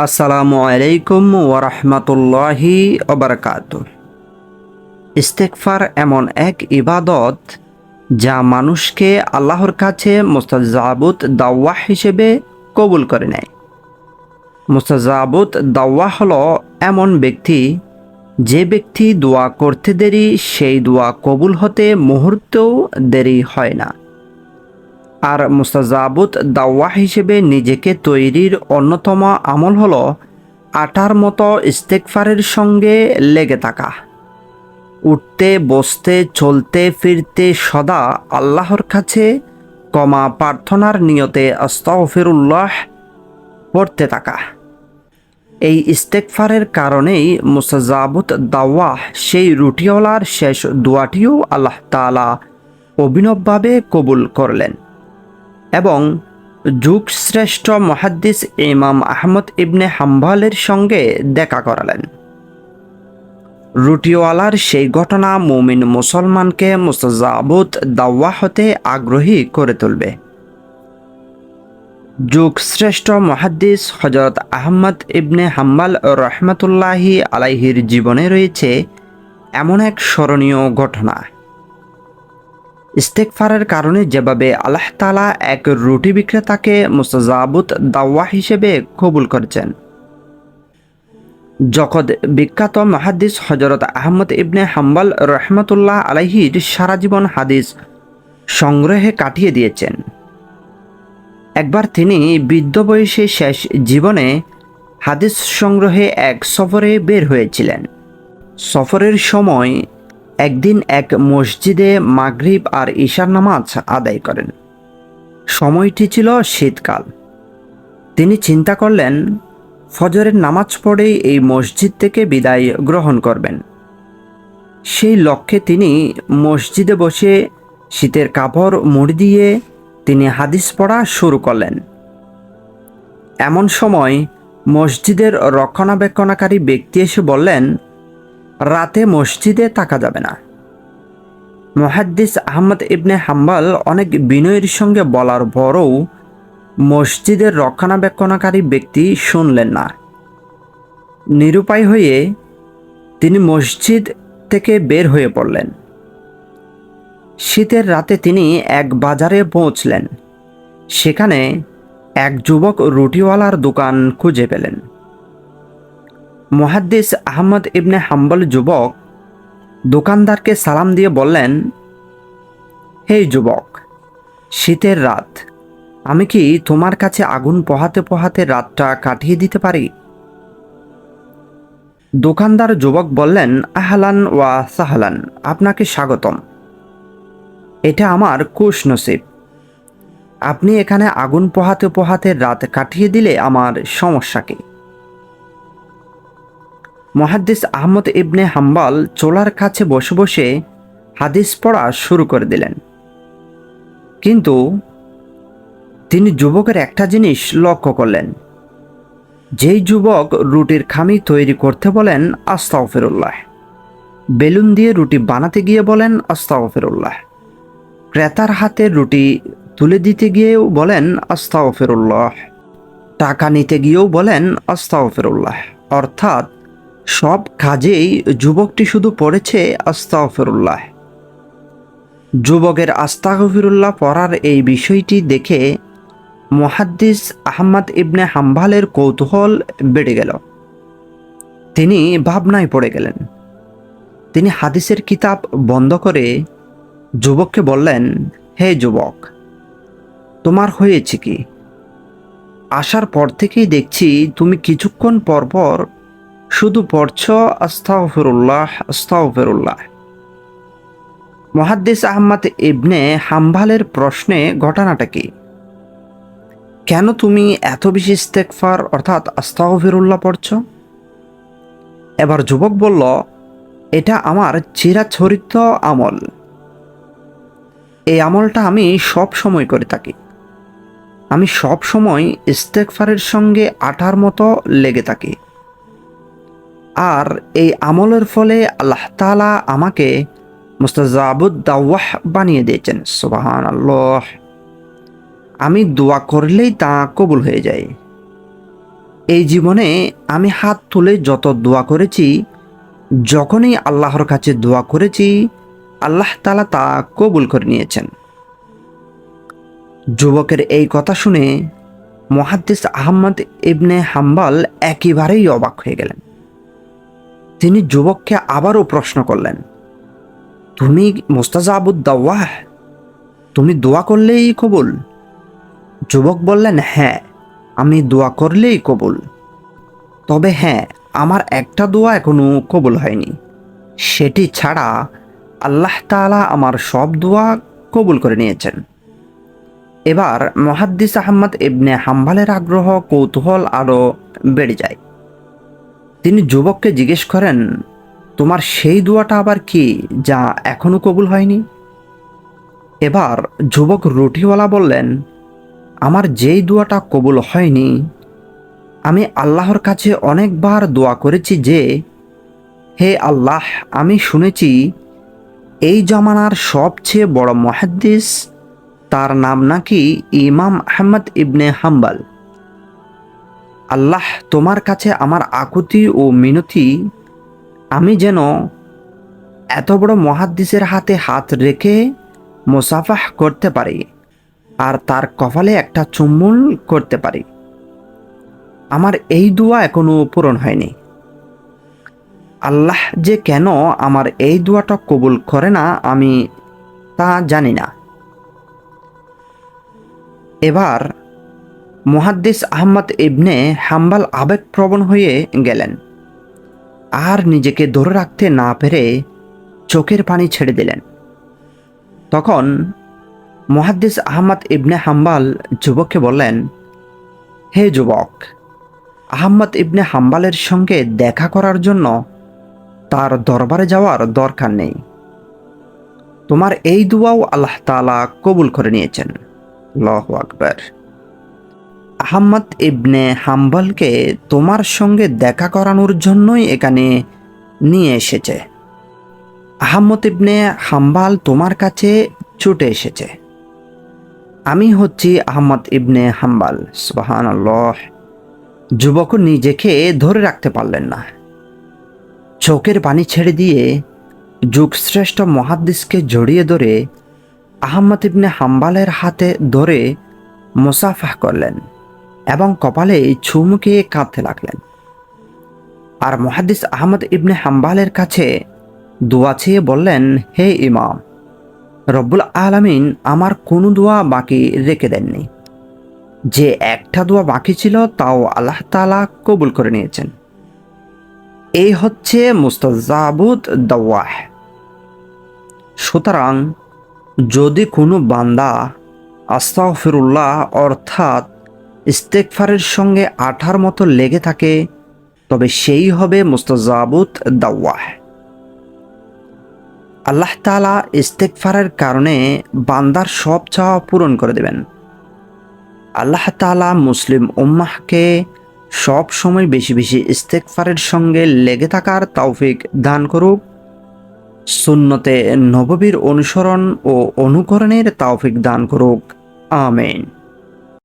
আসসালামু আলাইকুম ওরহমতুল্লাহি ওবরকাত। ইস্তেকফার এমন এক ইবাদত যা মানুষকে আল্লাহর কাছে মুস্তাজাবুত দাওয়াহ হিসেবে কবুল করে নেয়। মুস্তাজাবুত দাওয়া হল এমন ব্যক্তি, যে ব্যক্তি দোয়া করতে দেরি, সেই দোয়া কবুল হতে মুহূর্তেও দেরি হয় না। আর মুস্তাজাবুত দাওয়া হিসেবে নিজেকে তৈরির অন্যতম আমল হল আটার মতো ইস্তেকফারের সঙ্গে লেগে থাকা। উঠতে, বসতে, চলতে, ফিরতে সদা আল্লাহর কাছে কমা প্রার্থনার নিয়তে আস্তাগফিরুল্লাহ পড়তে থাকা। এই ইস্তেকফারের কারণেই মুস্তাজাবুত দাওয়াহ, সেই রুটিওয়ালার শেষ দোয়াটিও আল্লাহ তালা অভিনবভাবে কবুল করলেন। এবং যুগশ্রেষ্ঠ মহাদ্দিস ইমাম আহমদ ইবনে হাম্বালের সঙ্গে দেখা করালেন। রুটিওয়ালার সেই ঘটনা মুমিন মুসলমানকে মুস্তাজাবুত দাওয়া হতে আগ্রহী করে তুলবে। যুগশ্রেষ্ঠ মহাদ্দিস হজরত আহমদ ইবনে হাম্বাল রহমতুল্লাহি আলাইহির জীবনে রয়েছে এমন এক স্মরণীয় ঘটনা। ইস্তেকফারের কারণে যেভাবে আল্লাহ তালা এক রুটি বিক্রেতাকে মুস্তাজাবুত দাওয়া হিসেবে কবুল করেছেন। জগৎ বিখ্যাত মাহাদিস হজরত আহমদ ইবনে হাম্বাল রহমতুল্লাহ আলাইহির সারা জীবন হাদিস সংগ্রহে কাটিয়ে দিয়েছেন। একবার তিনি বৃদ্ধ বয়সে শেষ জীবনে হাদিস সংগ্রহে এক সফরে বের হয়েছিলেন। সফরের সময় একদিন এক মসজিদে মাগরিব আর ঈশার নামাজ আদায় করেন। সময়টি ছিল শীতকাল। তিনি চিন্তা করলেন, ফজরের নামাজ পড়েই এই মসজিদ থেকে বিদায় গ্রহণ করবেন। সেই লক্ষ্যে তিনি মসজিদে বসে শীতের কাপড় মুড়ি দিয়ে তিনি হাদিস পড়া শুরু করলেন। এমন সময় মসজিদের রক্ষণাবেক্ষণাকারী ব্যক্তি এসে বললেন রাতে মসজিদে থাকা যাবে না। মহাদ্দিস আহমদ ইবনে হাম্বাল অনেক বিনয়ের সঙ্গে বলার পরও মসজিদের রক্ষণাবেক্ষণাকারী ব্যক্তি শুনলেন না। নিরুপায় হয়ে তিনি মসজিদ থেকে বের হয়ে পড়লেন। শীতের রাতে তিনি এক বাজারে পৌঁছলেন। সেখানে এক যুবক রুটিওয়ালার দোকান খুঁজে পেলেন। মহাদ্দিস আহমদ ইবনে হাম্বল যুবক দোকানদারকে সালাম দিয়ে বললেন, হে যুবক, শীতের রাত, আমি কি তোমার কাছে আগুন পোহাতে পোহাতে রাতটা কাটিয়ে দিতে পারি? দোকানদার যুবক বললেন, আহলান ওয়া সাহলান, আপনাকে স্বাগতম। এটা আমার কুশ নসিব আপনি এখানে আগুন পোহাতে পোহাতে রাত কাটিয়ে দিলে আমার সমস্যা কি? মহাদ্দিস আহমদ ইবনে হাম্বাল চোলার কাছে বসে বসে হাদিস পড়া শুরু করে দিলেন। কিন্তু তিনি যুবকের একটা জিনিস লক্ষ্য করলেন। যেই যুবক রুটির খামি তৈরি করতে বলেন, আস্তাগফিরুল্লাহ। বেলুন দিয়ে রুটি বানাতে গিয়ে বলেন, আস্তাগফিরুল্লাহ। ক্রেতার হাতে রুটি তুলে দিতে গিয়েও বলেন, আস্তাগফিরুল্লাহ। টাকা নিতে গিয়েও বলেন, আস্তাগফিরুল্লাহ। অর্থাৎ সব কাজেই যুবকটি শুধু পড়েছে আস্তাগফিরুল্লাহ। যুবকের আস্তাগফিরুল্লাহ পড়ার এই বিষয়টি দেখে মহাদ্দিস আহমদ ইবনে হাম্বালের কৌতূহল বেড়ে গেল। তিনি ভাবনায় পড়ে গেলেন। তিনি হাদিসের কিতাব বন্ধ করে যুবককে বললেন, হে যুবক, তোমার হয়েছে কি? আসার পর থেকেই দেখছি তুমি কিছুক্ষণ পরপর শুধু পড়ছ, আস্তাগফিরুল্লাহ আস্তাগফিরুল্লাহ। মহাদ্দিস আহমদ ইবনে হাম্বালের প্রশ্নে ঘটনাটা কি? কেন তুমি এত বেশি ইস্তেকফার অর্থাৎ আস্তাগফিরুল্লাহ পড়ছ? এবার যুবক বলল, এটা আমার চিরাচরিত আমল। এই আমলটা আমি সব সময় করে থাকি। আমি সব সময় ইস্তেকফারের সঙ্গে আটার মতো লেগে থাকি। আর এই আমলের ফলে আল্লাহ তালা আমাকে মুস্তাজাবুদ দাওয়াহ বানিয়ে দিয়েছেন সুবাহান আল্লাহ আমি দোয়া করলেই তা কবুল হয়ে যায়। এই জীবনে আমি হাত তুলে যত দোয়া করেছি, যখনই আল্লাহর কাছে দোয়া করেছি, আল্লাহ তালা তা কবুল করে নিয়েছেন। যুবকের এই কথা শুনে মহাদ্দিস আহম্মদ ইবনে হাম্বাল একেবারেই অবাক হয়ে গেলেন। তিনি যুবককে আবারও প্রশ্ন করলেন, তুমি মোস্তাজাবুদ্দাওয়াহ, তুমি দোয়া করলেই কবুল? যুবক বললেন হ্যাঁ আমি দোয়া করলেই কবুল। তবে হ্যাঁ আমার একটা দোয়া এখনও কবুল হয়নি। সেটি ছাড়া আল্লাহ তাআলা আমার সব দোয়া কবুল করে নিয়েছেন। এবার মহাদ্দিস আহমদ ইবনে হাম্বালের আগ্রহ, কৌতূহল আরও বেড়ে যায়। তিনি যুবককে জিজ্ঞেস করেন, তোমার সেই দোয়াটা আবার কি যা এখনও কবুল হয়নি? এবার যুবক রুটিওয়ালা বললেন, আমার যেই দোয়াটা কবুল হয়নি, আমি আল্লাহর কাছে অনেকবার দোয়া করেছি যে, হে আল্লাহ, আমি শুনেছি এই জমানার সবচেয়ে বড় মহাদ্দিস, তার নাম নাকি ইমাম আহমদ ইবনে হাম্বাল। আল্লাহ তোমার কাছে আমার আকুতি ও মিনতি, আমি যেন এত বড় মহাদ্দিসের হাতে হাত রেখে মোসাফাহ করতে পারি আর তার কপালে একটা চুম্বন করতে পারি। আমার এই দোয়া এখনও পূরণ হয়নি। আল্লাহ যে কেন আমার এই দোয়াটা কবুল করে না, আমি তা জানি না। এবার মুহাদ্দিস আহমদ ইবনে হাম্বাল আবেগপ্রবণ হয়ে গেলেন। আর নিজেকে ধরে রাখতে না পেরে চোখের পানি ছেড়ে দিলেন। তখন মুহাদ্দিস আহমদ ইবনে হাম্বাল যুবককে বললেন, হে যুবক আহম্মদ ইবনে হাম্বালের সঙ্গে দেখা করার জন্য তার দরবারে যাওয়ার দরকার নেই। তোমার এই দুয়াও আল্লাহ তালা কবুল করে নিয়েছেন। লহ আকবর। আহম্মদ ইবনে হাম্বালকে তোমার সঙ্গে দেখা করানোর জন্যই এখানে নিয়ে এসেছে। আহম্মদ ইবনে হাম্বাল তোমার কাছে ছুটে এসেছে। আমি হচ্ছি আহমদ ইবনে হাম্বাল সুবাহান যুবক নিজেকে ধরে রাখতে পারলেন না। চোখের পানি ছেড়ে দিয়ে যুগশ্রেষ্ঠ মহাদ্দিসকে জড়িয়ে ধরে আহমদ ইবনে হাম্বালের হাতে ধরে মোসাফা করলেন। এবং কপালে ছুমুকিয়ে কাঁদতে লাগলেন। আর মহাদিস আহমদ ইবনে হাম্বালের কাছে দোয়া চেয়ে বললেন, হে ইমাম, রব্বুল আলামিন আমার কোনো দোয়া বাকি রেখে দেননি। যে একটা দোয়া বাকি ছিল তাও আল্লাহ তালা কবুল করে নিয়েছেন। এই হচ্ছে মুস্তাজাবুদ দাওয়াহ। সুতরাং যদি কোনো বান্দা আস্তাগফিরুল্লাহ অর্থাৎ ইস্তেকফারের সঙ্গে আঠার মতো লেগে থাকে, তবে সেই হবে মুস্তাজাবুত দাওয়াহ। আল্লাহ তালা ইস্তেকফারের কারণে বান্দার সব চাওয়া পূরণ করে দেবেন। আল্লাহ তালা মুসলিম উম্মাহকে সব সময় বেশি বেশি ইস্তেকফারের সঙ্গে লেগে থাকার তৌফিক দান করুক। সুন্নতে নববীর অনুসরণ ও অনুকরণের তৌফিক দান করুক। আমেন।